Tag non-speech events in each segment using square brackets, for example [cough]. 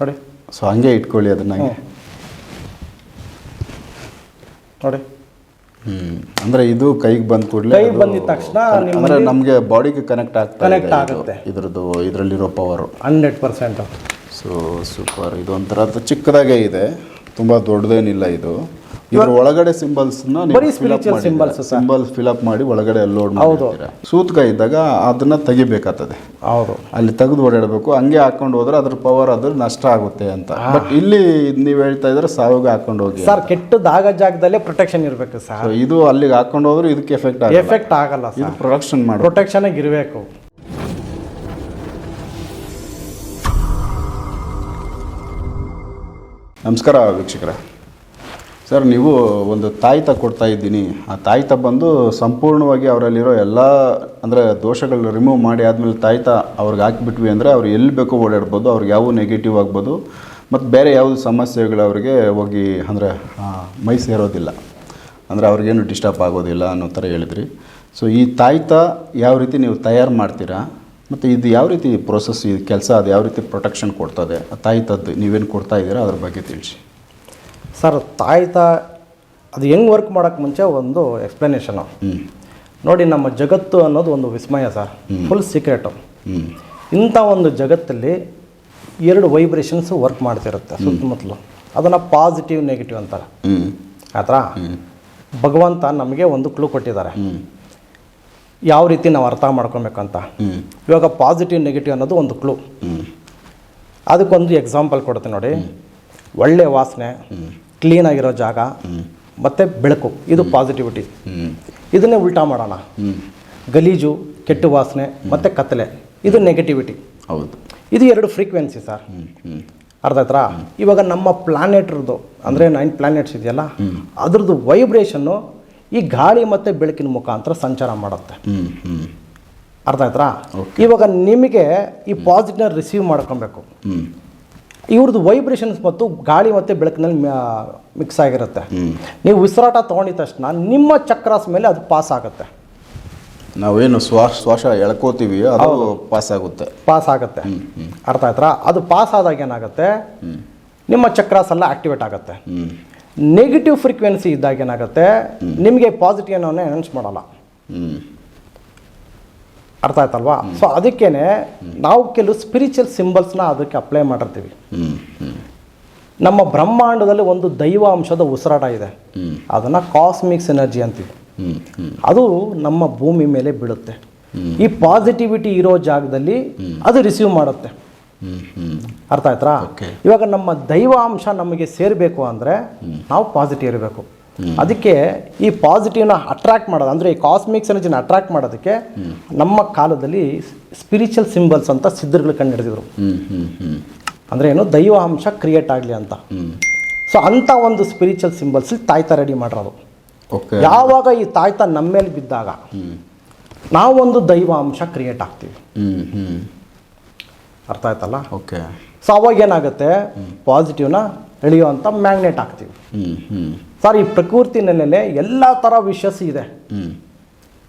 ನೋಡಿ. ಸೊ ಹಂಗೆ ಇಟ್ಕೊಳ್ಳಿ ಅದನ್ನ ಹಂಗೆ. ನೋಡಿ. ಹ್ಮ್. ಅಂದ್ರೆ ಇದು ಕೈಗೆ ಬಂದ ಕೂಡಲೇ ಕೈಗೆ ಬಂದಿದ ತಕ್ಷಣ ಅಂದ್ರೆ ನಮಗೆ ಬಾಡಿಗೆ ಕನೆಕ್ಟ್ ಆಗ್ತಾ ಕನೆಕ್ಟ್ ಆಗುತ್ತೆ. ಇದು. ಇದ್ರದ್ದು ಇದರಲ್ಲಿರೋ power hundred percent. So super ಇದು ಒಂಥರ ಚಿಕ್ಕದಾಗೇ ಇದೆ. ತುಂಬಾ ದೊಡ್ಡದೇನಿಲ್ಲ ಇದು. ಇದ್ರ ಒಳಗಡೆ ಸಿಂಬಲ್ಸ್ ಬರೀ spiritual symbols symbols symbol fill up ಮಾಡಿ ಒಳಗಡೆ ಲೋಡ್ ಹೌದು. ಸೂತ್ಕ ಇದ್ದಾಗ ಅದನ್ನ ತೆಗಿಬೇಕಾಗ್ತದೆ. ಹೌದು. ಅಲ್ಲಿ ತೆಗೆದು ಓಡಾಡಬೇಕು. ಹಂಗೆ ಹಾಕೊಂಡು ಹೋದ್ರೆ ಅದ್ರ ಪವರ್ ಅದ್ರ ನಷ್ಟ ಆಗುತ್ತೆ ಅಂತ. ಬಟ್ ಇಲ್ಲಿ ನೀವು ಹೇಳ್ತಾ ಇದ್ರೆ ಸಾವಿಗೆ ಹಾಕೊಂಡು ಹೋಗಿ ಸರ್ ಕೆಟ್ಟದಾಗ ಜಾಗದಲ್ಲೇ ಪ್ರೊಟೆಕ್ಷನ್ ಇರಬೇಕು ಸರ್. ಇದು ಅಲ್ಲಿಗೆ ಹಾಕೊಂಡು ಹೋದ್ರೆ ಇದಕ್ಕೆ ಎಫೆಕ್ಟ್ ಆಗಲ್ಲ. ಎಫೆಕ್ಟ್ ಆಗಲ್ಲ ಇದು ಪ್ರೊಟೆಕ್ಷನ್ ಮಾಡಿ ಮಾಡು ಪ್ರೊಟೆಕ್ಷನ್ ಇರಬೇಕು. ನಮಸ್ಕಾರ ವೀಕ್ಷಕರೇ. ಸರ್, ನೀವು ಒಂದು ತಾಯ್ತ ಕೊಡ್ತಾ ಇದ್ದೀನಿ. ಆ ತಾಯ್ತ ಬಂದು ಸಂಪೂರ್ಣವಾಗಿ ಅವರಲ್ಲಿರೋ ಎಲ್ಲ, ಅಂದರೆ ದೋಷಗಳನ್ನ ರಿಮೂವ್ ಮಾಡಿ ಆದಮೇಲೆ ತಾಯ್ತ ಅವ್ರಿಗೆ ಹಾಕಿಬಿಟ್ವಿ ಅಂದರೆ ಅವ್ರು ಎಲ್ಲಿ ಬೇಕೋ ಓಡಾಡ್ಬೋದು, ಅವ್ರಿಗೆ ಯಾವ ನೆಗೆಟಿವ್ ಆಗ್ಬೋದು. ಮತ್ತು ಬೇರೆ ಯಾವುದು ಸಮಸ್ಯೆಗಳು ಅವರಿಗೆ ಹೋಗಿ, ಅಂದರೆ ಮೈ ಸೇರೋದಿಲ್ಲ. ಅಂದರೆ ಅವ್ರಿಗೇನು ಡಿಸ್ಟರ್ಬ್ ಆಗೋದಿಲ್ಲ ಅನ್ನೋ ಥರ ಹೇಳಿದ್ರಿ. ಸೊ ಈ ತಾಯ್ತ ಯಾವ ರೀತಿ ನೀವು ತಯಾರು ಮಾಡ್ತೀರಾ? ಮತ್ತು ಇದು ಯಾವ ರೀತಿ ಪ್ರೊಸೆಸ್ ಈ ಕೆಲಸ, ಅದು ಯಾವ ರೀತಿ ಪ್ರೊಟೆಕ್ಷನ್ ಕೊಡ್ತದೆ? ಆ ತಾಯ್ತದ್ದು ನೀವೇನು ಕೊಡ್ತಾ ಇದ್ದೀರಾ? ಅದ್ರ ಬಗ್ಗೆ ತಿಳಿಸಿ. ಸರ್ ತಾಯ್ತ ಅದು ಹೆಂಗೆ ವರ್ಕ್ ಮಾಡೋಕ್ಕೆ ಮುಂಚೆ ಒಂದು ಎಕ್ಸ್ಪ್ಲನೇಷನು ನೋಡಿ ನಮ್ಮ ಜಗತ್ತು ಅನ್ನೋದು ಒಂದು ವಿಸ್ಮಯ ಸರ್. ಫುಲ್ ಸೀಕ್ರೆಟು ಇಂಥ ಒಂದು ಜಗತ್ತಲ್ಲಿ ಎರಡು ವೈಬ್ರೇಷನ್ಸ್ ವರ್ಕ್ ಮಾಡ್ತಿರುತ್ತೆ ಸುತ್ತಮುತ್ತಲು. ಅದನ್ನು ಪಾಸಿಟಿವ್ ನೆಗೆಟಿವ್ ಅಂತಾರೆ. ಆತರ ಭಗವಂತ ನಮಗೆ ಒಂದು ಕ್ಲೂ ಕೊಟ್ಟಿದ್ದಾರೆ. ಯಾವ ರೀತಿ ನಾವು ಅರ್ಥ ಮಾಡ್ಕೊಬೇಕಂತ ಇವಾಗ ಪಾಸಿಟಿವ್ ನೆಗೆಟಿವ್ ಅನ್ನೋದು ಒಂದು ಕ್ಲೂ ಅದಕ್ಕೊಂದು ಎಕ್ಸಾಂಪಲ್ ಕೊಡುತ್ತೆ ನೋಡಿ. ಒಳ್ಳೆ ವಾಸನೆ. ಕ್ಲೀನಾಗಿರೋ ಜಾಗ ಮತ್ತು ಬೆಳಕು ಇದು ಪಾಸಿಟಿವಿಟಿ ಇದನ್ನೇ ಉಲ್ಟಾ ಮಾಡೋಣ. ಗಲೀಜು ಕೆಟ್ಟ ವಾಸನೆ ಮತ್ತು ಕತ್ತಲೆ. ಇದು ನೆಗೆಟಿವಿಟಿ ಹೌದು. ಇದು ಎರಡು ಫ್ರೀಕ್ವೆನ್ಸಿ ಸರ್ ಅರ್ಧ ಹತ್ರ ಇವಾಗ ನಮ್ಮ ಪ್ಲಾನೆಟ್ರದ್ದು ಅಂದರೆ ನೈನ್ ಪ್ಲಾನೆಟ್ಸ್ ಇದೆಯಲ್ಲ ಅದ್ರದ್ದು ವೈಬ್ರೇಷನ್ನು ಈ ಗಾಳಿ ಮತ್ತು ಬೆಳಕಿನ ಮುಖಾಂತರ ಸಂಚಾರ ಮಾಡುತ್ತೆ. ಅರ್ಧ ಅರ್ಥ ಆಯ್ತಾ ಇವಾಗ ನಿಮಗೆ ಈ ಪಾಸಿಟಿವ್ನ ರಿಸೀವ್ ಮಾಡ್ಕೊಬೇಕು. ಇವ್ರದ್ದು ವೈಬ್ರೇಷನ್ಸ್ ಮತ್ತು ಗಾಳಿ ಮತ್ತು ಬೆಳಕಿನಲ್ಲಿ ಮಿಕ್ಸ್ ಆಗಿರುತ್ತೆ. ನೀವು ಉಸಿರಾಟ ತೊಗೊಂಡಿದ ತಕ್ಷಣ ನಿಮ್ಮ ಚಕ್ರಾಸ್ ಮೇಲೆ ಅದು ಪಾಸ್ ಆಗುತ್ತೆ. ನಾವೇನು ಶ್ವಾಸ ಶ್ವಾಸ ಎಳ್ಕೋತೀವಿ ಅದು ಪಾಸ್ ಆಗುತ್ತೆ. ಪಾಸ್ ಆಗುತ್ತೆ. ಅರ್ಥ ಆಯ್ತಾ? ಅದು ಪಾಸ್ ಆದಾಗ ಏನಾಗುತ್ತೆ? ನಿಮ್ಮ ಚಕ್ರಾಸ್ ಎಲ್ಲ ಆಕ್ಟಿವೇಟ್ ಆಗುತ್ತೆ. ನೆಗೆಟಿವ್ ಫ್ರೀಕ್ವೆನ್ಸಿ ಇದ್ದಾಗ ಏನಾಗುತ್ತೆ? ನಿಮಗೆ ಪಾಸಿಟಿವ್ ಅನ್ನೋನೇ ಅನೌನ್ಸ್ ಮಾಡಲ್ಲ. ಅರ್ಥ ಆಯ್ತಲ್ವಾ? ಸೊ ಅದಕ್ಕೇನೆ ನಾವು ಕೆಲವು ಸ್ಪಿರಿಚುವಲ್ ಸಿಂಬಲ್ಸ್ನ ಅದಕ್ಕೆ ಅಪ್ಲೈ ಮಾಡಿರ್ತೀವಿ. ನಮ್ಮ ಬ್ರಹ್ಮಾಂಡದಲ್ಲಿ ಒಂದು ದೈವ ಅಂಶದ ಉಸಿರಾಟ ಇದೆ. ಅದನ್ನು ಕಾಸ್ಮಿಕ್ಸ್ ಎನರ್ಜಿ ಅಂತೀವಿ. ಅದು ನಮ್ಮ ಭೂಮಿ ಮೇಲೆ ಬೀಳುತ್ತೆ. ಈ ಪಾಸಿಟಿವಿಟಿ ಇರೋ ಜಾಗದಲ್ಲಿ ಅದು ರಿಸೀವ್ ಮಾಡುತ್ತೆ. ಅರ್ಥ ಆಯ್ತಾ ಇವಾಗ ನಮ್ಮ ದೈವ ಅಂಶ ನಮಗೆ ಸೇರಬೇಕು ಅಂದರೆ ನಾವು ಪಾಸಿಟಿವ್ ಇರಬೇಕು. ಅದಕ್ಕೆ ಈ ಪಾಸಿಟಿವ್ನ ಅಟ್ರಾಕ್ಟ್ ಮಾಡೋದು ಅಂದರೆ ಈ ಕಾಸ್ಮಿಕ್ಸ್ ಎನರ್ಜಿನ ಅಟ್ರಾಕ್ಟ್ ಮಾಡೋದಕ್ಕೆ ನಮ್ಮ ಕಾಲದಲ್ಲಿ ಸ್ಪಿರಿಚುವಲ್ ಸಿಂಬಲ್ಸ್ ಅಂತ ಸಿದ್ಧರುಗಳು ಹ್ಞೂ ಹ್ಞೂ ಅಂದರೆ ಏನು ದೈವ ಅಂಶ ಕ್ರಿಯೇಟ್ ಆಗಲಿ ಅಂತ. ಸೊ ಅಂಥ ಒಂದು ಸ್ಪಿರಿಚುವಲ್ ಸಿಂಬಲ್ಸ್ ತಾಯ್ತ ರೆಡಿ ಮಾಡಿರೋದು. ಓಕೆ ಯಾವಾಗ ಈ ತಾಯ್ತ ನಮ್ಮ ಮೇಲೆ ಬಿದ್ದಾಗ ನಾವೊಂದು ದೈವ ಅಂಶ ಕ್ರಿಯೇಟ್ ಆಗ್ತೀವಿ. ಅರ್ಥ ಆಯ್ತಲ್ಲ? ಓಕೆ ಸೊ ಅವಾಗ ಏನಾಗುತ್ತೆ? ಪಾಸಿಟಿವ್ನ ಎಳೆಯುವಂಥ ಮ್ಯಾಗ್ನೆಟ್ ಆಗ್ತೀವಿ. ಸರ್ ಈ ಪ್ರಕೃತಿನಲ್ಲೇ ಎಲ್ಲ ಥರ ವಿಷಸ್ ಇದೆ.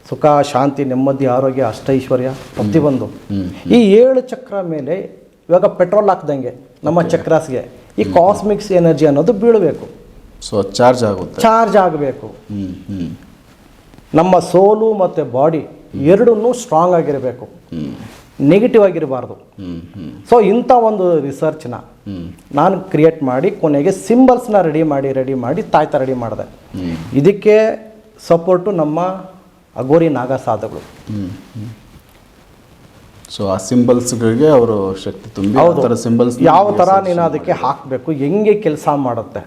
ಸುಖ ಶಾಂತಿ ನೆಮ್ಮದಿ ಆರೋಗ್ಯ ಅಷ್ಟೈಶ್ವರ್ಯ ಪ್ರತಿಯೊಂದು. ಹ್ಮ್. ಈ ಏಳು ಚಕ್ರ ಮೇಲೆ ಇವಾಗ ಪೆಟ್ರೋಲ್ ಹಾಕ್ದಂಗೆ ನಮ್ಮ ಚಕ್ರಾಸ್ಗೆ ಈ ಕಾಸ್ಮಿಕ್ಸ್ ಎನರ್ಜಿ ಅನ್ನೋದು ಬೀಳಬೇಕು. ಸೊ ಚಾರ್ಜ್ ಆಗುತ್ತೆ. ಚಾರ್ಜ್ ಆಗಬೇಕು. ನಮ್ಮ ಸೋಲು ಮತ್ತು ಬಾಡಿ ಎರಡನ್ನೂ ಸ್ಟ್ರಾಂಗ್ ಆಗಿರಬೇಕು. ನೆಗೆಟಿವ್ ಆಗಿರಬಾರ್ದು. ಸೊ ಇಂಥ ಒಂದು ರಿಸರ್ಚ್ನ ನಾನು ಕ್ರಿಯೇಟ್ ಮಾಡಿ ಕೊನೆಗೆ ಸಿಂಬಲ್ಸ್ನ ರೆಡಿ ಮಾಡಿ ರೆಡಿ ಮಾಡಿ ತಾಯ್ತ ರೆಡಿ ಮಾಡಿದೆ. ಇದಕ್ಕೆ ಸಪೋರ್ಟು ನಮ್ಮ ಅಗೋರಿ ನಾಗ ಸಾಧುಗಳು ಸೊ ಆ ಸಿಂಬಲ್ಸ್ಗಳಿಗೆ ಅವರು ಶಕ್ತಿ ತುಂಬಿ ಥರ ಸಿಂಬಲ್ಸ್ ಯಾವ ಥರ ನೀನು ಅದಕ್ಕೆ ಹಾಕಬೇಕು ಹೆಂಗೆ ಕೆಲಸ ಮಾಡುತ್ತೆ?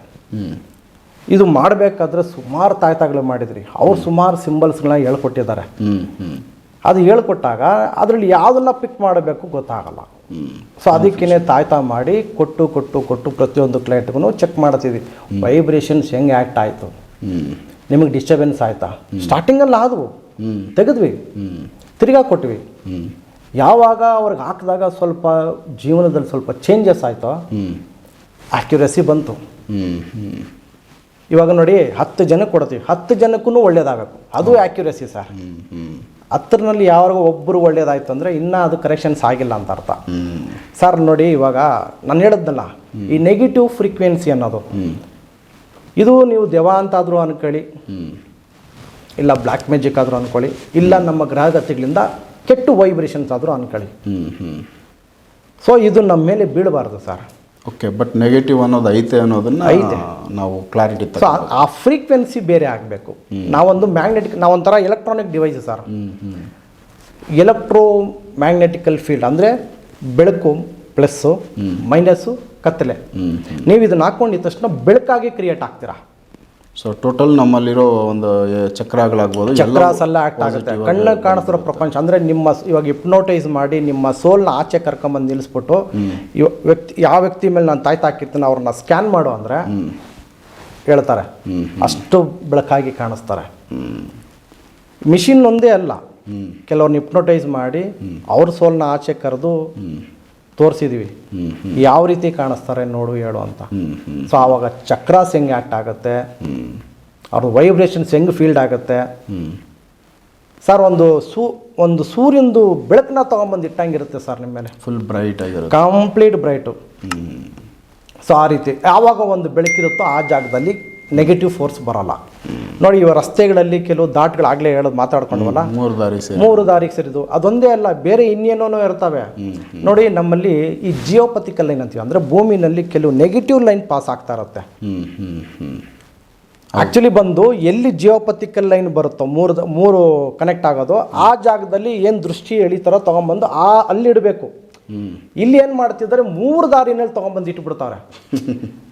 ಇದು ಮಾಡಬೇಕಾದ್ರೆ ಸುಮಾರು ತಾಯ್ತಗಳು ಮಾಡಿದ್ರಿ. ಅವ್ರು ಸುಮಾರು ಸಿಂಬಲ್ಸ್ಗಳನ್ನ ಹೇಳ್ಕೊಟ್ಟಿದ್ದಾರೆ. ಅದು ಹೇಳ್ಕೊಟ್ಟಾಗ ಅದರಲ್ಲಿ ಯಾವುದನ್ನ ಪಿಕ್ ಮಾಡಬೇಕು ಗೊತ್ತಾಗಲ್ಲ. ಸೊ ಅದಕ್ಕೇನೆ ತಾಯ್ತ ಮಾಡಿ ಕೊಟ್ಟು ಕೊಟ್ಟು ಕೊಟ್ಟು ಪ್ರತಿಯೊಂದು ಕ್ಲೈಂಟ್ಗೂ ಚೆಕ್ ಮಾಡ್ತೀವಿ ವೈಬ್ರೇಷನ್ಸ್ ಹೆಂಗೆ ಆ್ಯಕ್ಟ್ ಆಯಿತು? ನಿಮಗೆ ಡಿಸ್ಟರ್ಬೆನ್ಸ್ ಆಯಿತಾ? ಸ್ಟಾರ್ಟಿಂಗಲ್ಲಿ ಆದವು. ತೆಗೆದ್ವಿ. ತಿರ್ಗಾ ಕೊಟ್ವಿ. ಯಾವಾಗ ಅವ್ರಿಗೆ ಹಾಕಿದಾಗ ಸ್ವಲ್ಪ ಜೀವನದಲ್ಲಿ ಸ್ವಲ್ಪ ಚೇಂಜಸ್ ಆಯಿತೋ ಹ್ಞೂ ಆಕ್ಯುರಸಿ ಬಂತು. ಇವಾಗ ನೋಡಿ ಹತ್ತು ಜನಕ್ಕೆ ಕೊಡ್ತೀವಿ. ಹತ್ತು ಜನಕ್ಕೂ ಒಳ್ಳೇದಾಗಬೇಕು. ಅದು ಆ್ಯಕ್ಯುರಸಿ ಸರ್. ಹ್ಞೂ ಯಾರಿಗೂ ಒಬ್ಬರು ಒಳ್ಳೇದಾಯ್ತು ಅಂದರೆ ಇನ್ನೂ ಅದು ಕರೆಕ್ಷನ್ಸ್ ಆಗಿಲ್ಲ ಅಂತ ಅರ್ಥ. ಸರ್ ನೋಡಿ ಇವಾಗ ನಾನು ಹೇಳಿದ್ನಲ್ಲ, ಈ ನೆಗೆಟಿವ್ ಫ್ರೀಕ್ವೆನ್ಸಿ ಅನ್ನೋದು. ಇದು ನೀವು ದೆವ ಅಂತಾದರೂ ಅನ್ಕೊಳ್ಳಿ, ಇಲ್ಲ ಬ್ಲ್ಯಾಕ್ ಮ್ಯಾಜಿಕ್ ಆದರೂ ಅನ್ಕೊಳ್ಳಿ, ಇಲ್ಲ ನಮ್ಮ ಗ್ರಹಗತಿಗಳಿಂದ ಕೆಟ್ಟು ವೈಬ್ರೇಷನ್ಸ್ ಆದರೂ ಅನ್ಕೊಳ್ಳಿ. ಸೊ ಇದು ನಮ್ಮ ಮೇಲೆ ಬೀಳಬಾರ್ದು ಸರ್ ಓಕೆ ಬಟ್ ನೆಗೆಟಿವ್ ಅನ್ನೋದು ಐತೆ ಅನ್ನೋದನ್ನ ಐತೆ. ನಾವು ಕ್ಲಾರಿಟಿ ಸೊ ಆ ಫ್ರೀಕ್ವೆನ್ಸಿ ಬೇರೆ ಆಗಬೇಕು. ನಾವೊಂದು magnetic ನಾವೊಂಥರ electronic device sir. Electro magnetical field ಅಂದರೆ ಬೆಳಕು ಪ್ಲಸ್ಸು ಮೈನಸ್ಸು ಕತ್ತಲೆ. ನೀವು ಇದನ್ನ ಹಾಕೊಂಡಿದ ತಕ್ಷಣ ಬೆಳಕಾಗಿ ಕ್ರಿಯೇಟ್ ಆಗ್ತೀರಾ? ಸೊ ಟೋಟಲ್ ನಮ್ಮಲ್ಲಿರೋ ಒಂದು ಚಕ್ರಗಳಾಗ್ಬೋದು ಚಕ್ರ ಸಲ್ಲ ಆಕ್ಟ್ ಆಗುತ್ತೆ. ಕಣ್ಣಲ್ಲಿ ಕಾಣಿಸ್ತಿರೋ ಪ್ರಪಂಚ ಅಂದರೆ ನಿಮ್ಮ ಇವಾಗ ಹಿಪ್ನೋಟೈಸ್ ಮಾಡಿ ನಿಮ್ಮ ಸೋಲ್ನ ಆಚೆ ಕರ್ಕೊಂಬಂದು ನಿಲ್ಲಿಸ್ಬಿಟ್ಟು ವ್ಯಕ್ತಿ ಯಾವ ವ್ಯಕ್ತಿ ಮೇಲೆ ನಾನು ತಾಯ್ತಾ ಹಾಕಿರ್ತೀನಿ ಅವ್ರನ್ನ ಸ್ಕ್ಯಾನ್ ಮಾಡು ಅಂದರೆ ಹೇಳ್ತಾರೆ. ಅಷ್ಟು ಬೆಳಕಾಗಿ ಕಾಣಿಸ್ತಾರೆ. ಮಿಷಿನ್ ಒಂದೇ ಅಲ್ಲ. ಕೆಲವ್ರನ್ನ ಹಿಪ್ನೋಟೈಸ್ ಮಾಡಿ ಅವ್ರ ಸೋಲ್ನ ಆಚೆ ಕರೆದು ತೋರಿಸಿದ್ವಿ. ಯಾವ ರೀತಿ ಕಾಣಿಸ್ತಾರೆ ನೋಡು ಹೇಳು ಅಂತ. ಸೊ ಆವಾಗ ಚಕ್ರಾಸ್ ಹೆಂಗೆ ಆ್ಯಕ್ಟ್ ಆಗುತ್ತೆ. ಅವ್ರ ವೈಬ್ರೇಷನ್ಸ್ ಹೆಂಗೆ ಫೀಲ್ಡ್ ಆಗುತ್ತೆ. ಸರ್ ಒಂದು ಸೂ ಒಂದು ಸೂರ್ಯಂದು ಬೆಳಕನ್ನ ತೊಗೊಂಬಂದು ಇಟ್ಟಂಗಿರುತ್ತೆ ಸರ್ ನಿಮ್ಮ ಮೇಲೆ. ಫುಲ್ ಬ್ರೈಟ್ ಆಗಿರುತ್ತೆ. ಕಂಪ್ಲೀಟ್ ಬ್ರೈಟು ಸೊ ಆ ರೀತಿ. ಯಾವಾಗ ಒಂದು ಬೆಳಕಿರುತ್ತೋ ಆ ಜಾಗದಲ್ಲಿ ನೆಗೆಟಿವ್ ಫೋರ್ಸ್ ಬರಲ್ಲ. ನೋಡಿ ಇವ ರಸ್ತೆಗಳಲ್ಲಿ ಕೆಲವು ದಾಟ್ಗಳು ಆಗಲೇ ಹೇಳೋದು ಮಾತಾಡ್ಕೊಂಡ್ವಲ್ಲ? ಮೂರು ದಾರಿ ಮೂರು ದಾರಿಗೆ ಸೇರಿದ್ದು. ಅದೊಂದೇ ಅಲ್ಲ ಬೇರೆ ಇನ್ನೇನೋ ಇರ್ತವೆ. ನೋಡಿ ನಮ್ಮಲ್ಲಿ ಈ ಜಿಯೋಪತಿಕಲ್ ಲೈನ್ ಅಂತೀವಿ. ಅಂದರೆ ಭೂಮಿನಲ್ಲಿ ಕೆಲವು ನೆಗೆಟಿವ್ ಲೈನ್ ಪಾಸ್ ಆಗ್ತಾ ಇರುತ್ತೆ. ಆಕ್ಚುಲಿ ಬಂದು ಎಲ್ಲಿ ಜಿಯೋಪತಿಕಲ್ ಲೈನ್ ಬರುತ್ತೋ ಮೂರು ಮೂರು ಕನೆಕ್ಟ್ ಆಗೋದು ಆ ಜಾಗದಲ್ಲಿ ಏನು ದೃಷ್ಟಿ ಎಳಿತಾರೋ ತೊಗೊಂಬಂದು ಆ ಅಲ್ಲಿ ಇಡಬೇಕು. ಇಲ್ಲಿ ಏನು ಮಾಡ್ತಿದ್ದಾರೆ ಮೂರು ದಾರಿನಲ್ಲಿ ತೊಗೊಂಬಂದು ಇಟ್ಬಿಡ್ತಾರೆ. [laughs]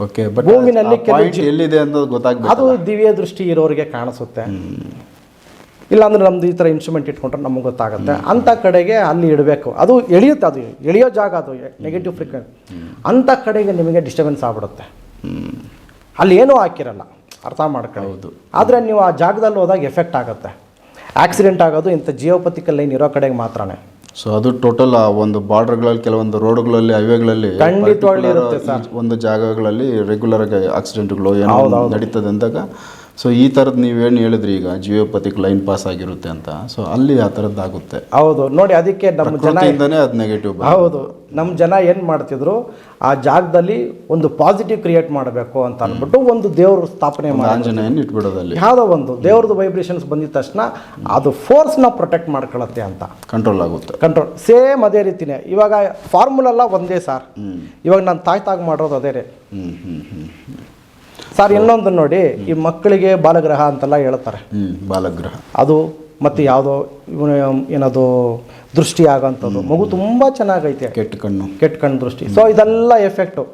ಓಕೆ ಬಟ್ ಭೂಮಿನಲ್ಲಿ ಕೆಲವು ಎಲ್ಲಿದೆ ಅನ್ನೋದು ಗೊತ್ತಾಗ್ಬೇಕು? ಅದು ದಿವ್ಯ ದೃಷ್ಟಿ ಇರೋರಿಗೆ ಕಾಣಿಸುತ್ತೆ. ಇಲ್ಲಾಂದ್ರೆ ನಮ್ದು ಈ ಥರ ಇನ್ಸ್ಟ್ರೂಮೆಂಟ್ ಇಟ್ಕೊಂಡ್ರೆ ನಮಗೆ ಗೊತ್ತಾಗುತ್ತೆ. ಅಂಥ ಕಡೆಗೆ ಅಲ್ಲಿ ಇಡಬೇಕು. ಅದು ಎಳಿಯುತ್ತೆ ಅದು ಎಳೆಯೋ ಜಾಗ ಅದು ನೆಗೆಟಿವ್ ಫ್ರೀಕ್ವೆನ್ಸಿ ಅಂಥ ಕಡೆಗೆ ನಿಮಗೆ ಡಿಸ್ಟರ್ಬೆನ್ಸ್ ಆಗ್ಬಿಡುತ್ತೆ. ಅಲ್ಲಿ ಏನೂ ಹಾಕಿರಲ್ಲ. ಅರ್ಥ ಮಾಡ್ಕೊಳ್ಳಿ. ಹೌದು. ಆದರೆ ನೀವು ಆ ಜಾಗದಲ್ಲಿ ಹೋದಾಗ ಎಫೆಕ್ಟ್ ಆಗುತ್ತೆ. ಆಕ್ಸಿಡೆಂಟ್ ಆಗೋದು ಇಂಥ ಜಿಯೋಪತಿಕಲ್ ಲೈನ್ ಇರೋ ಕಡೆಗೆ ಮಾತ್ರನೇ. ಸೊ ಅದು ಟೋಟಲ್ ಆ ಒಂದು ಬಾರ್ಡರ್ಗಳಲ್ಲಿ ಕೆಲವೊಂದು ರೋಡ್ಗಳಲ್ಲಿ ಹೈವೇಗಳಲ್ಲಿ ಖಂಡಿತವಾಗ್ಲೂ ಇರುತ್ತೆ ಒಂದು ಜಾಗಗಳಲ್ಲಿ ರೆಗ್ಯುಲರ್ ಆಗಿ ಆಕ್ಸಿಡೆಂಟ್ಗಳು ಏನೋ ನಡೀತದೆ ಅಂದಾಗ ಸೊ ಈ ಥರದ್ದು ನೀವೇನು ಹೇಳಿದ್ರಿ ಈಗ? ಜಿಯೋಪತಿಕ್ ಲೈನ್ ಪಾಸ್ ಆಗಿರುತ್ತೆ ಅಂತ. ಸೊ ಅಲ್ಲಿ ಆ ಥರದ್ದು ಆಗುತ್ತೆ. ಹೌದು. ನೋಡಿ ಅದಕ್ಕೆ ನಮ್ಮ ಜನ ಅದು ನೆಗೆಟಿವ್ ಹೌದು. ನಮ್ಮ ಜನ ಏನು ಮಾಡ್ತಿದ್ರು ಆ ಜಾಗದಲ್ಲಿ ಒಂದು ಪಾಸಿಟಿವ್ ಕ್ರಿಯೇಟ್ ಮಾಡಬೇಕು ಅಂತ ಅಂದ್ಬಿಟ್ಟು ಒಂದು ದೇವರು ಸ್ಥಾಪನೆ ಮಾಡಿ ಇಟ್ಬಿಡೋದಲ್ಲಿ ಯಾವುದೋ ಒಂದು ದೇವ್ರದ್ದು ವೈಬ್ರೇಷನ್ಸ್ ಬಂದಿದ ತಕ್ಷಣ ಅದು ಫೋರ್ಸ್ನ ಪ್ರೊಟೆಕ್ಟ್ ಮಾಡ್ಕೊಳತ್ತೆ ಅಂತ. ಕಂಟ್ರೋಲ್ ಆಗುತ್ತೆ. ಕಂಟ್ರೋಲ್ ಸೇಮ್ ಅದೇ ರೀತಿನೇ. ಇವಾಗ ಫಾರ್ಮುಲಲ್ಲ ಒಂದೇ ಸರ್ ಇವಾಗ ನಾನು ತಾಯ್ತಾಗ ಮಾಡೋದು ಅದೇ ರೀ. ಹ್ಞೂ ಹ್ಞೂ ಹ್ಞೂ ಸರ್ ಇನ್ನೊಂದು ನೋಡಿ ಈ ಮಕ್ಕಳಿಗೆ ಬಾಲಗ್ರಹ ಅಂತೆಲ್ಲ ಹೇಳ್ತಾರೆ. ಬಾಲಗ್ರಹ. ಅದು ಮತ್ತು ಯಾವುದೋ ಏನದು ದೃಷ್ಟಿ ಆಗೋಂಥದ್ದು ಮಗು ತುಂಬ ಚೆನ್ನಾಗೈತೆ. ಕೆಟ್ಟ ಕಣ್ಣು. ಕೆಟ್ಟ ಕಣ್ಣು ದೃಷ್ಟಿ. ಸೊ ಇದೆಲ್ಲ ಎಫೆಕ್ಟು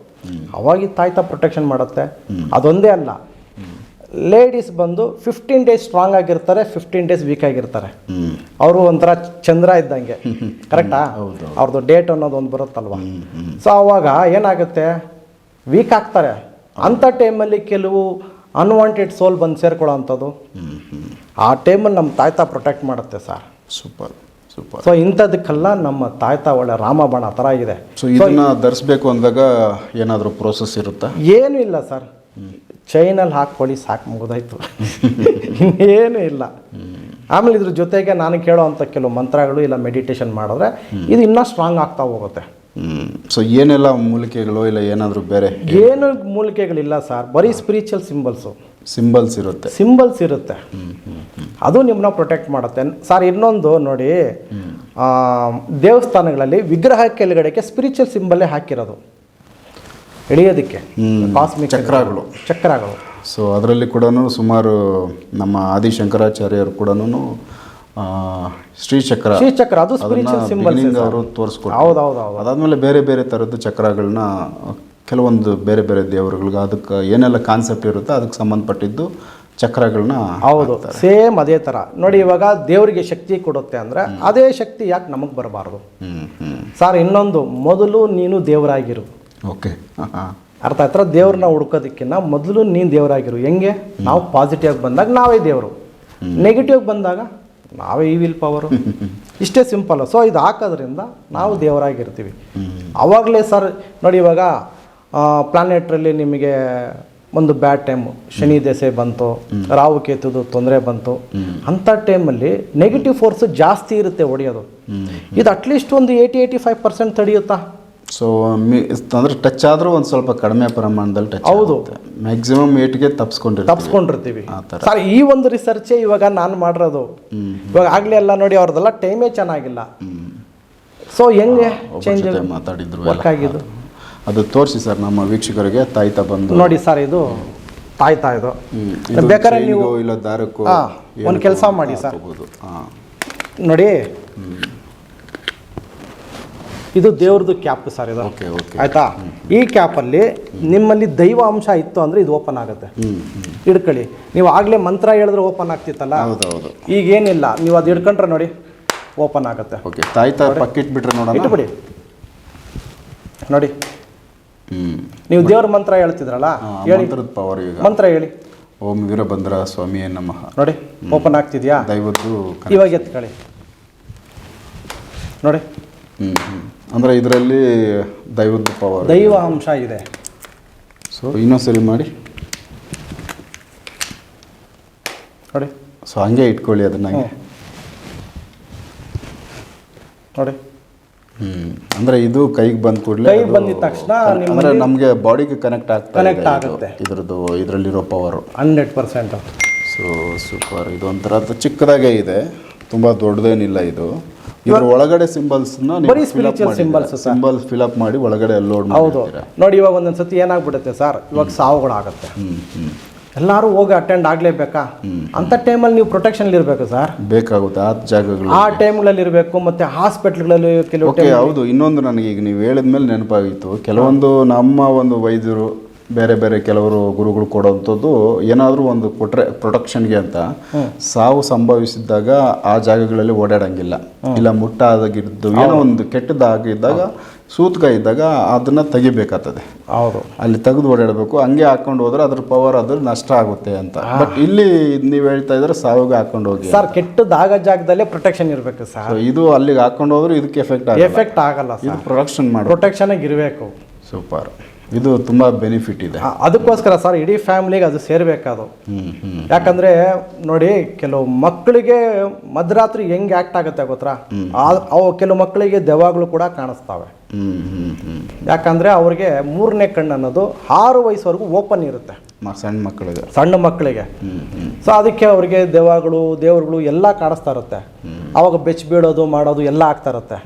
ಅವಾಗಿ ತಾಯ್ತ ಪ್ರೊಟೆಕ್ಷನ್ ಮಾಡುತ್ತೆ. ಅದೊಂದೇ ಅಲ್ಲ. ಲೇಡೀಸ್ ಬಂದು ಫಿಫ್ಟೀನ್ ಡೇಸ್ ಸ್ಟ್ರಾಂಗ್ ಆಗಿರ್ತಾರೆ ಫಿಫ್ಟೀನ್ ಡೇಸ್ ವೀಕ್ ಆಗಿರ್ತಾರೆ. ಅವರು ಒಂಥರ ಚಂದ್ರ ಇದ್ದಂಗೆ. ಕರೆಕ್ಟಾ ಅವ್ರದ್ದು ಡೇಟ್ ಅನ್ನೋದು ಒಂದು ಬರುತ್ತಲ್ವ? ಸೊ ಅವಾಗ ಏನಾಗುತ್ತೆ? ವೀಕ್ ಆಗ್ತಾರೆ. ಅಂಥ ಟೈಮಲ್ಲಿ ಕೆಲವು ಅನ್ವಾಂಟೆಡ್ ಸೋಲ್ ಬಂದು ಸೇರ್ಕೊಳ್ಳೋ ಅಂಥದ್ದು ಆ ಟೈಮಲ್ಲಿ ನಮ್ಮ ತಾಯ್ತ ಪ್ರೊಟೆಕ್ಟ್ ಮಾಡುತ್ತೆ ಸರ್ ಸೂಪರ್ ಸೂಪರ್. ಸೊ ಇಂಥದಕ್ಕೆಲ್ಲ ನಮ್ಮ ತಾಯ್ತ ಒಳ್ಳೆ ರಾಮಬಾಣ ಥರ ಇದೆ. ಸೊ ಇದನ್ನ ಧರಿಸ್ಬೇಕು ಅಂದಾಗ ಏನಾದರೂ ಪ್ರೋಸೆಸ್ ಇರುತ್ತಾ? ಏನೂ ಇಲ್ಲ ಸರ್ ಚೈನಲ್ಲಿ ಹಾಕ್ಕೊಳ್ಳಿ ಸಾಕು ಮುಗಿದಾಯ್ತು. ಏನು ಇಲ್ಲ. ಆಮೇಲೆ ಇದ್ರ ಜೊತೆಗೆ ನಾನು ಕೇಳೋ ಅಂಥ ಕೆಲವು ಮಂತ್ರಗಳು ಇಲ್ಲ ಮೆಡಿಟೇಷನ್ ಮಾಡಿದ್ರೆ ಇದು ಇನ್ನೂ ಸ್ಟ್ರಾಂಗ್ ಆಗ್ತಾ ಹೋಗುತ್ತೆ. ಸೊ ಏನೆಲ್ಲ ಮೂಲಿಕೆಗಳು ಇಲ್ಲ ಏನಾದರೂ ಬೇರೆ? ಏನು ಮೂಲಿಕೆಗಳಿಲ್ಲ ಸರ್. ಬರೀ ಸ್ಪಿರಿಚುವಲ್ ಸಿಂಬಲ್ಸು ಸಿಂಬಲ್ಸ್ ಇರುತ್ತೆ. ಸಿಂಬಲ್ಸ್ ಇರುತ್ತೆ. ಅದು ನಿಮ್ಮನ್ನ ಪ್ರೊಟೆಕ್ಟ್ ಮಾಡುತ್ತೆ. ಸರ್ ಇನ್ನೊಂದು ನೋಡಿ ದೇವಸ್ಥಾನಗಳಲ್ಲಿ ವಿಗ್ರಹ ಕೆಳಗಡೆಗೆ ಸ್ಪಿರಿಚುವಲ್ ಸಿಂಬಲ್ಲೇ ಹಾಕಿರೋದು. ಎಳೆಯೋದಕ್ಕೆ. ಕಾಸ್ಮಿಕ್ ಚಕ್ರಗಳು. ಚಕ್ರಗಳು. ಸೊ ಅದರಲ್ಲಿ ಕೂಡ ಸುಮಾರು ನಮ್ಮ ಆದಿಶಂಕರಾಚಾರ್ಯರು ಕೂಡ ಶ್ರೀಚಕ್ರ ಶ್ರೀಚಕ್ರ ಅದು ಸ್ಪಿರಿಚುವಲ್ ಸಿಂಬಲ್ಸ್ ಅವರು ತೋರಿಸ್ಕೊಡ್ತಾರೆ ಹೌದು ಹೌದು ಹೌದು ಅದಾದ್ಮೇಲೆ ಬೇರೆ ಬೇರೆ ಥರದ್ದು ಚಕ್ರಗಳನ್ನ ಕೆಲವೊಂದು ಬೇರೆ ಬೇರೆ ದೇವರುಗಳಿಗೆ ಅದಕ್ಕೆ ಏನೆಲ್ಲ ಕಾನ್ಸೆಪ್ಟ್ ಇರುತ್ತೋ ಅದಕ್ಕೆ ಸಂಬಂಧಪಟ್ಟಿದ್ದು ಚಕ್ರಗಳನ್ನ ಹೌದು ಸೇಮ್ ಅದೇ ಥರ ನೋಡಿ ಇವಾಗ ದೇವರಿಗೆ ಶಕ್ತಿ ಕೊಡುತ್ತೆ ಅಂದರೆ ಅದೇ ಶಕ್ತಿ ಯಾಕೆ ನಮಗೆ ಬರಬಾರ್ದು? ಸರ್ ಇನ್ನೊಂದು ಮೊದಲು ನೀನು ದೇವರಾಗಿರು. ಓಕೆ. ಅರ್ಥ ಆಯ್ತಾ? ದೇವ್ರನ್ನ ಹುಡ್ಕೋದಕ್ಕಿಂತ ಮೊದಲು ನೀನು ದೇವರಾಗಿರು. ಹೆಂಗೆ? ನಾವು ಪಾಸಿಟಿವ್ ಆಗಿ ಬಂದಾಗ ನಾವೇ ದೇವರು. ನೆಗೆಟಿವ್ ಬಂದಾಗ ನಾವೇ ಈ ವಿಲ್ ಪವರು ಇಷ್ಟೇ ಸಿಂಪಲ್ ಸೊ ಇದು ಹಾಕೋದ್ರಿಂದ ನಾವು ದೇವರಾಗಿರ್ತೀವಿ. ಆವಾಗಲೇ ಸರ್, ನೋಡಿ ಇವಾಗ ಪ್ಲಾನೆಟ್ರಲ್ಲಿ ನಿಮಗೆ ಒಂದು ಬ್ಯಾಡ್ ಟೈಮು ಶನಿ ದೆಸೆ ಬಂತು ರಾವು ಕೇತುದು ತೊಂದರೆ ಬಂತು. ಅಂಥ ಟೈಮಲ್ಲಿ ನೆಗೆಟಿವ್ ಫೋರ್ಸ್ ಜಾಸ್ತಿ ಇರುತ್ತೆ ಹೊಡೆಯೋದು ಇದು ಅಟ್ಲೀಸ್ಟ್ ಒಂದು ಏಯ್ಟಿ ಏಯ್ಟಿ ಫೈವ್ ಪರ್ಸೆಂಟ್ ತಡೆಯುತ್ತಾ? ಸೊ ಅಂದ್ರೆ ಟಚ್ ಆದ್ರೂ ಒಂದು ಸ್ವಲ್ಪ ಕಡಿಮೆ ಪ್ರಮಾಣದಲ್ಲಿ ಟಚ್ ಹೌದು. ಮ್ಯಾಕ್ಸಿಮಮ್ ಏಟ್ಗೆ ತಪ್ಸ್ಕೊಂಡಿರ್ತೀವಿ. ತಪ್ಸ್ಕೊಂಡಿರ್ತೀವಿ. ಸರ್ ಈ ಒಂದು ರಿಸರ್ಚೇ ಇವಾಗ ನಾನು ಮಾಡಿರೋದು. ಇವಾಗ ಆಗಲೇ ಎಲ್ಲ ನೋಡಿ ಅವ್ರದ್ದೆಲ್ಲ ಟೈಮೇ ಚೆನ್ನಾಗಿಲ್ಲ. ಸೊ ಹೆಂಗೆ ಚೇಂಜ್ ಮಾತಾಡಿದ್ರು ವರ್ಕ್ ಆಗಿದ್ದು. ಅದು ತೋರಿಸಿ ಸರ್ ನಮ್ಮ ವೀಕ್ಷಕರಿಗೆ ತಾಯ್ತ ಬಂದು. ನೋಡಿ ಸರ್ ಇದು. ತಾಯ್ತಾ ಇದು. ಬೇಕಾದ್ರೆ ನೀವು ಇಲ್ಲ ದಾರಕ್ಕೂ ಒಂದು ಕೆಲಸ ಮಾಡಿ ಸರ್. ನೋಡಿ. ಇದು ದೇವ್ರದ್ದು ಕ್ಯಾಪ್ ಸರ್ ಇದು. Okay okay. ಆಯ್ತಾ? ಈ ಕ್ಯಾಪಲ್ಲಿ ನಿಮ್ಮಲ್ಲಿ ದೈವ ಅಂಶ ಇತ್ತು ಅಂದ್ರೆ ಇದು ಓಪನ್ ಆಗುತ್ತೆ. ಹಿಡ್ಕೊಳ್ಳಿ. ನೀವು ಆಗಲೇ ಮಂತ್ರ ಹೇಳಿದ್ರೆ ಓಪನ್ ಆಗ್ತಿತ್ತಲ್ಲ? ಈಗ ಏನಿಲ್ಲ ನೀವು ಅದು ಹಿಡ್ಕೊಂಡ್ರೆ ನೋಡಿ ಓಪನ್ ಆಗುತ್ತೆ. ಇಟ್ಬಿಡಿ. ನೋಡಿ. ನೀವು ದೇವ್ರ ಮಂತ್ರ ಹೇಳ್ತಿದ್ರಲ್ಲ? ಹೇಳಿ. ಮಂತ್ರ ಹೇಳಿ. ಓಂ ವೀರಭದ್ರ ಸ್ವಾಮಿ ನಮಃ. ನೋಡಿ ಓಪನ್ ಆಗ್ತಿದ್ಯಾ? ದೈವದ್ದು ಕನೆ- ಇವಾಗ ಎತ್ಕೊಳ್ಳಿ. ನೋಡಿ. ಹ್ಞೂ ಹ್ಮ್. ಅಂದ್ರೆ ಇದರಲ್ಲಿ ದೈವದ ಪವರ್ ದೈವ ಅಂಶ ಇದೆ. ಸೊ ಇನ್ನೊಂದ್ಸರಿ ಮಾಡಿ. ನೋಡಿ. ಸೊ ಹಂಗೆ ಇಟ್ಕೊಳ್ಳಿ ಅದನ್ನ ನೋಡಿ. ಹ್ಮ್. ಅಂದ್ರೆ ಇದು ಕೈಗೆ ಬಂದ ಕೂಡಲೇ ಕೈಗೆ ಬಂದಿದ ತಕ್ಷಣ ಅಂದ್ರೆ ನಮಗೆ ಬಾಡಿಗೆ ಕನೆಕ್ಟ್ ಆಗ್ತದೆ ಕನೆಕ್ಟ್ ಆಗುತ್ತೆ. ಇದ್ರದ್ದು ಇದರಲ್ಲಿರೋ power hundred percent. So super ಇದು ಒಂಥರ ಚಿಕ್ಕದಾಗೆ ಇದೆ. ತುಂಬಾ ದೊಡ್ಡದೇನಿಲ್ಲ ಇದು. ಒಳಗಡೆ ಸಿಂಬಲ್ಸ್ ಬರೀ ಸ್ಪಿರಿಚುವಲ್ ಸಿಂಬಲ್ಸ್. ಸಿಂಬಲ್ಸ್ ಫಿಲಪ್ ಮಾಡಿ ಒಳಗಡೆ ಲೋಡ್ ಹೌದು. ನೋಡಿ ಇವಾಗ ಒಂದೊಂದು ಸತಿ ಏನಾಗ್ಬಿಡುತ್ತೆ ಸರ್? ಇವಾಗ ಸಾವುಗಳಾಗುತ್ತೆ. ಎಲ್ಲರೂ ಹೋಗಿ ಅಟೆಂಡ್ ಆಗಲೇಬೇಕಾ? ಅಂಥ ಟೈಮಲ್ಲಿ ನೀವು ಪ್ರೊಟೆಕ್ಷನ್ ಇರಬೇಕು ಸರ್. ಬೇಕಾಗುತ್ತೆ ಆ ಜಾಗಗಳು ಆ ಟೈಮ್ಗಳಲ್ಲಿ ಇರಬೇಕು ಮತ್ತೆ ಹಾಸ್ಪಿಟ್ಲ್ಗಳಲ್ಲಿ ಕೆಲವು ಹೌದು. ಇನ್ನೊಂದು ನನಗೆ ಈಗ ನೀವು ಹೇಳಿದ್ಮೇಲೆ ನೆನಪಾಗಿತ್ತು ಕೆಲವೊಂದು ನಮ್ಮ ಒಂದು ವೈದ್ಯರು ಬೇರೆ ಬೇರೆ ಕೆಲವರು ಗುರುಗಳು ಕೊಡುವಂಥದ್ದು ಏನಾದರೂ ಒಂದು ಕೊಟ್ಟರೆ ಪ್ರೊಟೆಕ್ಷನ್ಗೆ ಅಂತ ಸಾವು ಸಂಭವಿಸಿದ್ದಾಗ ಆ ಜಾಗಗಳಲ್ಲಿ ಓಡಾಡೋಂಗಿಲ್ಲ. ಇಲ್ಲ ಮುಟ್ಟಾದಾಗಿದ್ದು ಏನೋ ಒಂದು ಕೆಟ್ಟದಾಗಿದ್ದಾಗ ಸೂತ್ಕ ಇದ್ದಾಗ ಅದನ್ನ ತೆಗಿಬೇಕಾಗ್ತದೆ. ಹೌದು. ಅಲ್ಲಿ ತೆಗೆದು ಓಡಾಡಬೇಕು ಹಂಗೆ ಹಾಕೊಂಡು ಹೋದ್ರೆ ಅದ್ರ ಪವರ್ ಅದ್ರ ನಷ್ಟ ಆಗುತ್ತೆ ಅಂತ. ಬಟ್ ಇಲ್ಲಿ ನೀವು ಹೇಳ್ತಾ ಇದ್ರೆ ಸಾವಿಗೆ ಹಾಕೊಂಡು ಹೋಗಿ ಸರ್ ಕೆಟ್ಟದಾಗ ಜಾಗದಲ್ಲೇ ಪ್ರೊಟೆಕ್ಷನ್ ಇರಬೇಕು ಸರ್. ಇದು ಅಲ್ಲಿಗೆ ಹಾಕೊಂಡು ಹೋದ್ರೆ ಇದಕ್ಕೆ ಎಫೆಕ್ಟ್ ಆಗಲ್ಲ. ಎಫೆಕ್ಟ್ ಆಗಲ್ಲ ಇದು ಪ್ರೊಟೆಕ್ಷನ್ ಮಾಡಿ ಮಾಡು ಪ್ರೊಟೆಕ್ಷನ್ ಇರಬೇಕು ಸೂಪರ್ ಇದು ತುಂಬಾ ಬೆನಿಫಿಟ್ ಇದೆ. ಅದಕ್ಕೋಸ್ಕರ ಸರ್ ಇಡೀ ಫ್ಯಾಮಿಲಿಗೆ ಅದು ಸೇರ್ಬೇಕದು. ಯಾಕಂದ್ರೆ ನೋಡಿ ಕೆಲವು ಮಕ್ಕಳಿಗೆ ಮಧ್ಯರಾತ್ರಿ ಹೆಂಗೆ ಆಕ್ಟ್ ಆಗುತ್ತೆ ಗೊತ್ತಾ? ಆ- ಅವು ಕೆಲವು ಮಕ್ಕಳಿಗೆ ದೆವ್ವಗಳು ಕೂಡ ಕಾಣಿಸ್ತಾವೆ. ಯಾಕಂದ್ರೆ ಅವ್ರಿಗೆ ಮೂರನೇ ಕಣ್ಣು ಅನ್ನೋದು ಆರು ವಯಸ್ಸುವರೆಗೂ ಓಪನ್ ಇರುತ್ತೆ. ಸಣ್ಣ ಮಕ್ಕಳಿಗೆ. ಸಣ್ಣ ಮಕ್ಕಳಿಗೆ. ಸೊ ಅದಕ್ಕೆ ಅವ್ರಿಗೆ ದೇವಗಳು ದೇವರುಗಳು ಎಲ್ಲ ಕಾಣಿಸ್ತಾ ಇರುತ್ತೆ. ಅವಾಗ ಬೆಚ್ಚ ಬೀಳೋದು ಮಾಡೋದು ಎಲ್ಲ ಆಗ್ತಾ ಇರುತ್ತೆ.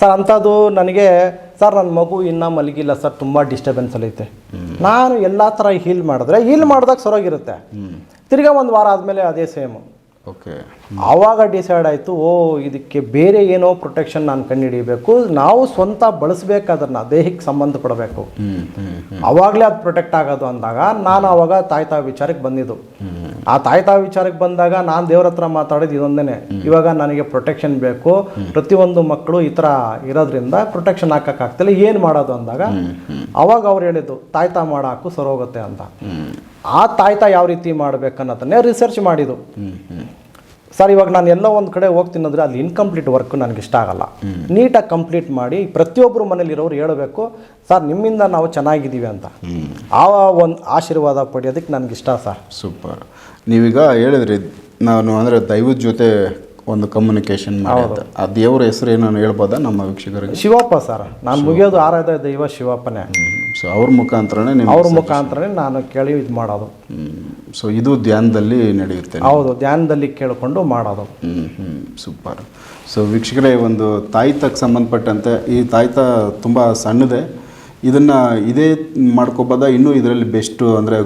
ಸರ್ ಅಂಥದ್ದು ನನಗೆ ಸರ್ ನನ್ನ ಮಗು ಇನ್ನೂ ಮಲಗಿಲ್ಲ ಸರ್ ತುಂಬ ಡಿಸ್ಟರ್ಬೆನ್ಸ್ ಐತೆ. ನಾನು ಎಲ್ಲ ಥರ ಹೀಲ್ ಮಾಡಿದ್ರೆ ಹೀಲ್ ಮಾಡಿದಾಗ ಸರೋಗಿರುತ್ತೆ. ತಿರ್ಗಾ ಒಂದು ವಾರ ಆದಮೇಲೆ ಅದೇ ಸೇಮು ಓಕೆ ಆವಾಗ ಡಿಸೈಡ್ ಆಯಿತು ಓ ಇದಕ್ಕೆ ಬೇರೆ ಏನೋ ಪ್ರೊಟೆಕ್ಷನ್ ನಾನು ಕಂಡುಹಿಡಿಯಬೇಕು ನಾವು ಸ್ವಂತ ಬಳಸಬೇಕು ಅದನ್ನು ದೇಹಕ್ಕೆ ಸಂಬಂಧ ಹ್ಮ್ ಅವಾಗಲೇ ಅದು ಪ್ರೊಟೆಕ್ಟ್ ಆಗೋದು ಅಂದಾಗ ನಾನು ಅವಾಗ ತಾಯ್ತಾ ವಿಚಾರಕ್ಕೆ ಬಂದಿದ್ದು. ಆ ತಾಯ್ತಾ ವಿಚಾರಕ್ಕೆ ಬಂದಾಗ ನಾನು ದೇವ್ರ ಹತ್ರ ಮಾತಾಡೋದು ಇದೊಂದೇನೆ. ಇವಾಗ ನನಗೆ ಪ್ರೊಟೆಕ್ಷನ್ ಬೇಕು. ಪ್ರತಿಯೊಂದು ಮಕ್ಕಳು ಈ ಥರ ಇರೋದ್ರಿಂದ ಪ್ರೊಟೆಕ್ಷನ್ ಹಾಕೋಕ್ಕಾಗ್ತಿಲ್ಲ ಏನು ಮಾಡೋದು ಅಂದಾಗ, ಅವಾಗ ಅವ್ರು ಹೇಳಿದ್ದು ತಾಯ್ತಾ ಮಾಡಾಕು ಹೋಗುತ್ತೆ ಅಂತ. ಆ ತಾಯ್ತಾ ಯಾವ ರೀತಿ ಮಾಡ್ಬೇಕನ್ನೋದನ್ನೇ ರಿಸರ್ಚ್ ಮಾಡಿದ್ದು. ಸರ್, ಇವಾಗ ನಾನು ಎಲ್ಲೋ ಒಂದು ಕಡೆ ಹೋಗ್ತೀನಿ ಅಲ್ಲಿ ಇನ್ಕಂಪ್ಲೀಟ್ ವರ್ಕ್ ನನಗೆ ಇಷ್ಟ ಆಗಲ್ಲ. ನೀಟಾಗಿ ಕಂಪ್ಲೀಟ್ ಮಾಡಿ ಪ್ರತಿಯೊಬ್ಬರು ಮನೇಲಿರೋರು ಹೇಳಬೇಕು, ಸರ್, ನಿಮ್ಮಿಂದ ನಾವು ಚೆನ್ನಾಗಿದ್ದೀವಿ ಅಂತ. ಆ ಒಂದು ಆಶೀರ್ವಾದ ಪಡೆಯೋದಕ್ಕೆ ನನಗಿಷ್ಟ ಸರ್. ಸೂಪರ್. ನೀವೀಗ ಹೇಳಿದ್ರಿ ನಾನು ಅಂದರೆ ದೈವದ ಜೊತೆ ಒಂದು ಕಮ್ಯುನಿಕೇಶನ್ ಮಾಡಿ ಆ ದೇವರ ಹೆಸರು ಏನನ್ನು ಹೇಳ್ಬೋದಾ ನಮ್ಮ ವೀಕ್ಷಕರಿಗೆ? ಶಿವಪ್ಪ ಸರ್ ನಾನು ಮುಗಿಯೋದು ಆರಾಧ ದೈವ ಶಿವಪ್ಪನೇ. ಸೊ ಅವ್ರ ಮುಖಾಂತರನೇ ನೀವು ಅವ್ರ ಮುಖಾಂತರನೇ ನಾನು ಕೇಳಿ ಇದು ಮಾಡೋದು. ಸೊ ಇದು ಧ್ಯಾನದಲ್ಲಿ ನಡೆಯುತ್ತೆ ಹೌದು ಧ್ಯಾನದಲ್ಲಿ ಕೇಳಿಕೊಂಡು ಮಾಡೋದು. ಹ್ಮ್ ಹ್ಮ್. ಸೂಪರ್. ಸೊ ವೀಕ್ಷಕರೇ ಒಂದು ತಾಯ್ತಕ್ಕೆ ಸಂಬಂಧಪಟ್ಟಂತೆ ಈ ತಾಯ್ತ ತುಂಬ ಸಣ್ಣದೆ. ಇದನ್ನ ಇದೇ ಮಾಡ್ಕೋಬೋದಾ? ಇನ್ನೂ ಇದರಲ್ಲಿ ಬೆಸ್ಟ್ ಅಂದರೆ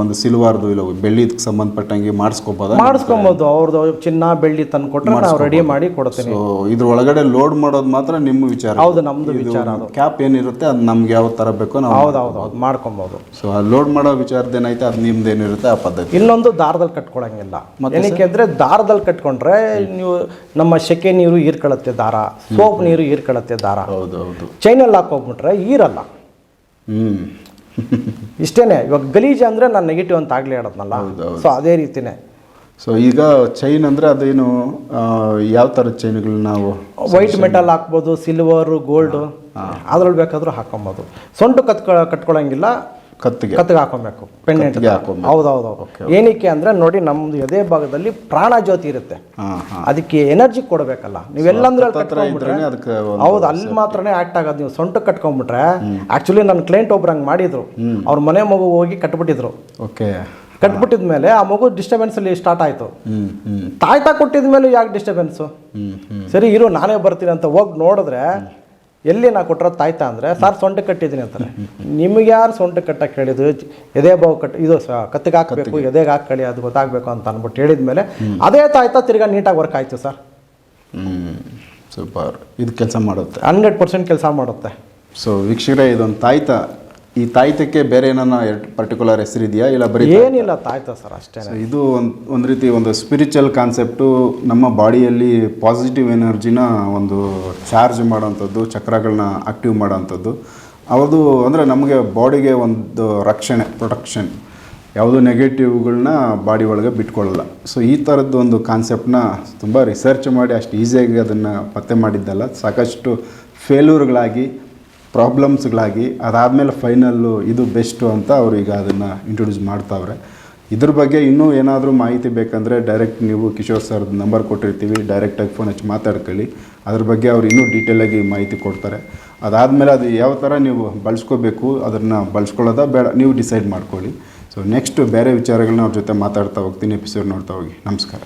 ಒಂದು ಸಿಲ್ವಾರ್ದು ಇಲ್ಲ ಬೆಳ್ಳಿಗೆ ಸಂಬಂಧಪಟ್ಟಂಗೆ ಮಾಡಿಸ್ಕೋಬೋದಾ? ಮಾಡಿಸ್ಕೊಬೋದು. ಅವ್ರದ್ದು ಚಿನ್ನ ಬೆಳ್ಳಿ ತಂದು ಕೊಟ್ಟರೆ ನಾವು ರೆಡಿ ಮಾಡಿ ಕೊಡ್ತೀವಿ ಸೊ ಇದ್ರ ಒಳಗಡೆ ಲೋಡ್ ಮಾಡೋದು ಮಾತ್ರ ನಿಮ್ಮ ವಿಚಾರ. ಹೌದು ನಮ್ದು ವಿಚಾರ ಅದು. ಕ್ಯಾಪ್ ಏನಿರುತ್ತೆ ಅದು ನಮ್ಗೆ ಯಾವ ಥರ ಬೇಕೋ ನಾವು ಹೌದು ಹೌದು ಹೌದು ಮಾಡ್ಕೊಬೋದು. ಸೊ ಲೋಡ್ ಮಾಡೋ ವಿಚಾರದೇನೈತೆ ಅದು ನಿಮ್ದು ಏನಿರುತ್ತೆ ಆ ಪದ್ಧತಿ. ಇನ್ನೊಂದು ದಾರದಲ್ಲಿ ಕಟ್ಕೊಳಂಗಿಲ್ಲ. ಏನಕ್ಕೆ ಅಂದರೆ ದಾರದಲ್ಲಿ ಕಟ್ಕೊಂಡ್ರೆ ನೀವು ನಮ್ಮ ಸೆಕೆ ನೀರು ಹೀರ್ಕೊಳ್ಳುತ್ತೆ ದಾರ ಸೋಪ್ ನೀರು ಹೀರ್ಕೊಳ್ಳುತ್ತೆ ದಾರ. ಹೌದು ಹೌದು. ಚೈನಲ್ಲಿ ಹಾಕೋಗ್ಬಿಟ್ರೆ ಈರಲ್ಲ ಹ್ಮ್. ಇಷ್ಟೇನೆ. ಇವಾಗ ಗಲೀಜ್ ಅಂದ್ರೆ ನಾನು ನೆಗೆಟಿವ್ ಅಂತ ಆಗ್ಲೇ ಹೇಳೋದ್ನಲ್ಲ? ಸೊ ಅದೇ ರೀತಿನೇ. ಸೊ ಈಗ ಚೈನ್ ಅಂದ್ರೆ ಅದೇನು ಯಾವ ಥರದ ಚೈನ್ಗಳು ನಾವು ವೈಟ್ ಮೆಟಲ್ ಹಾಕ್ಬೋದು ಸಿಲ್ವರ್ ಗೋಲ್ಡ್ ಅದ್ರಲ್ಲಿ ಬೇಕಾದರೂ ಹಾಕೊಬೋದು. ಸೊಂಟು ಕತ್ಕೊ ಕಟ್ಕೊಳಂಗಿಲ್ಲ. ಕತ್ತಿಗೆ. ಕತ್ತಿಗೆ ಹಾಕೊಬೇಕು ಪೆಂಡೆಂಟ್ ಹೌದು ಹೌದು ಏನಕ್ಕೆ ಅಂದ್ರೆ ನೋಡಿ ನಮ್ದು ಎದೆ ಭಾಗದಲ್ಲಿ ಪ್ರಾಣ ಜ್ಯೋತಿ ಇರುತ್ತೆ. ಅದಕ್ಕೆ ಎನರ್ಜಿ ಕೊಡಬೇಕಲ್ಲ. ನೀವೆಲ್ಲಂದ್ರೆ ಅದಕ್ಕೆ ಹೌದು ಅಲ್ಲಿ ಮಾತ್ರನೇ ಆಕ್ಟ್ ಆಗೋದು. ನೀವು ಸೊಂಟ ಕಟ್ಕೊಂಡ್ಬಿಟ್ರೆ ಆಕ್ಚುಲಿ ನನ್ನ ಕ್ಲೈಂಟ್ ಒಬ್ರು ಹಂಗೆ ಮಾಡಿದ್ರು. ಅವ್ರ ಮನೆ ಮಗು ಹೋಗಿ ಕಟ್ಬಿಟ್ಟಿದ್ರು. ಓಕೆ ಕಟ್ಬಿಟ್ಟಿದ ಮೇಲೆ ಆ ಮಗು ಡಿಸ್ಟರ್ಬೆನ್ಸ್ ಅಲ್ಲಿ ಸ್ಟಾರ್ಟ್ ಆಯ್ತು. ತಾಯ್ತಾ ಕೊಟ್ಟಿದ ಮೇಲೆ ಯಾಕೆ ಡಿಸ್ಟರ್ಬೆನ್ಸು ಸರಿ ಇರು ನಾನೇ ಬರ್ತೀನಿ ಅಂತ ಹೋಗಿ ನೋಡಿದ್ರೆ ಎಲ್ಲಿ ನಾ ಕೊಟ್ಟರೆ ತಾಯ್ತಾ ಅಂದರೆ ಸರ್ ಸೊಂಟ ಕಟ್ಟಿದ್ದೀನಿ ಅಂತಾರೆ. ನಿಮ್ಗೆ ಯಾರು ಸೊಂಟ ಕಟ್ಟಕ್ಕೆ ಹೇಳಿದ್ದು? ಎದೆ ಬಾವು ಕಟ್ ಇದು ಕತ್ತಿಗೆ ಹಾಕಬೇಕು ಎದೆಗೆ ಹಾಕಳಿ ಅದು ಗೊತ್ತಾಗಬೇಕು ಅಂತ ಅಂದ್ಬಿಟ್ಟು ಹೇಳಿದ ಮೇಲೆ ಅದೇ ತಾಯ್ತಾ ತಿರ್ಗಾ ನೀಟಾಗಿ ವರ್ಕ್ ಆಯಿತು ಸರ್. ಸೂಪರ್. ಇದು ಕೆಲಸ ಮಾಡುತ್ತೆ. ಹಂಡ್ರೆಡ್ ಪರ್ಸೆಂಟ್ ಕೆಲಸ ಮಾಡುತ್ತೆ. ಸೊ ವೀಕ್ಷಕರೇ ಇದೊಂದು ತಾಯ್ತ ಈ ತಾಯ್ತಕ್ಕೆ ಬೇರೆ ಏನನ್ನ ಪರ್ಟಿಕ್ಯುಲರ್ ಹೆಸರಿದೆಯಾ ಇಲ್ಲ ಬರೀ ಏನಿಲ್ಲ ತಾಯ್ತ ಸರ್ ಅಷ್ಟೇ ಸೊ ಇದು ಒಂದು ಒಂದು ರೀತಿ ಒಂದು ಸ್ಪಿರಿಚುವಲ್ ಕಾನ್ಸೆಪ್ಟು ನಮ್ಮ ಬಾಡಿಯಲ್ಲಿ ಪಾಸಿಟಿವ್ ಎನರ್ಜಿನ ಒಂದು ಚಾರ್ಜ್ ಮಾಡೋವಂಥದ್ದು ಚಕ್ರಗಳನ್ನ ಆಕ್ಟಿವ್ ಮಾಡೋವಂಥದ್ದು. ಅದು ಅಂದರೆ ನಮಗೆ ಬಾಡಿಗೆ ಒಂದು ರಕ್ಷಣೆ ಪ್ರೊಟೆಕ್ಷನ್ ಯಾವುದೋ ನೆಗೆಟಿವ್ಗಳನ್ನ ಬಾಡಿ ಒಳಗೆ ಬಿಟ್ಕೊಳ್ಳಲ್ಲ. ಸೊ ಈ ಥರದ್ದು ಒಂದು ಕಾನ್ಸೆಪ್ಟನ್ನ ತುಂಬ ರಿಸರ್ಚ್ ಮಾಡಿ ಅಷ್ಟು ಈಸಿಯಾಗಿ ಅದನ್ನು ಪತ್ತೆ ಮಾಡಿದ್ದಲ್ಲ. ಸಾಕಷ್ಟು ಫೇಲ್ಯೂರ್ಗಳಾಗಿ ಪ್ರಾಬ್ಲಮ್ಸ್ಗಳಾಗಿ ಅದಾದಮೇಲೆ ಫೈನಲ್ಲು ಇದು ಬೆಸ್ಟು ಅಂತ ಅವರು ಈಗ ಅದನ್ನು ಇಂಟ್ರೊಡ್ಯೂಸ್ ಮಾಡ್ತಾವ್ರೆ. ಇದ್ರ ಬಗ್ಗೆ ಇನ್ನೂ ಏನಾದರೂ ಮಾಹಿತಿ ಬೇಕಂದರೆ ಡೈರೆಕ್ಟ್ ನೀವು ಕಿಶೋರ್ ಸರ್ದು ನಂಬರ್ ಕೊಟ್ಟಿರ್ತೀವಿ ಡೈರೆಕ್ಟಾಗಿ ಫೋನ್ ಹಚ್ಚಿ ಮಾತಾಡ್ಕೊಳ್ಳಿ. ಅದ್ರ ಬಗ್ಗೆ ಅವ್ರು ಇನ್ನೂ ಡೀಟೇಲಾಗಿ ಮಾಹಿತಿ ಕೊಡ್ತಾರೆ. ಅದಾದಮೇಲೆ ಅದು ಯಾವ ಥರ ನೀವು ಬಳಸ್ಕೋಬೇಕು ಅದನ್ನು ಬಳಸ್ಕೊಳ್ಳೋದ ಬೇಡ, ನೀವು ಡಿಸೈಡ್ ಮಾಡ್ಕೊಳ್ಳಿ. ಸೊ ನೆಕ್ಸ್ಟ್ ಬೇರೆ ವಿಚಾರಗಳನ್ನ ಅವ್ರ ಜೊತೆ ಮಾತಾಡ್ತಾ ಹೋಗ್ತೀನಿ ಎಪಿಸೋಡ್ ನೋಡ್ತಾ ಹೋಗಿ. ನಮಸ್ಕಾರ.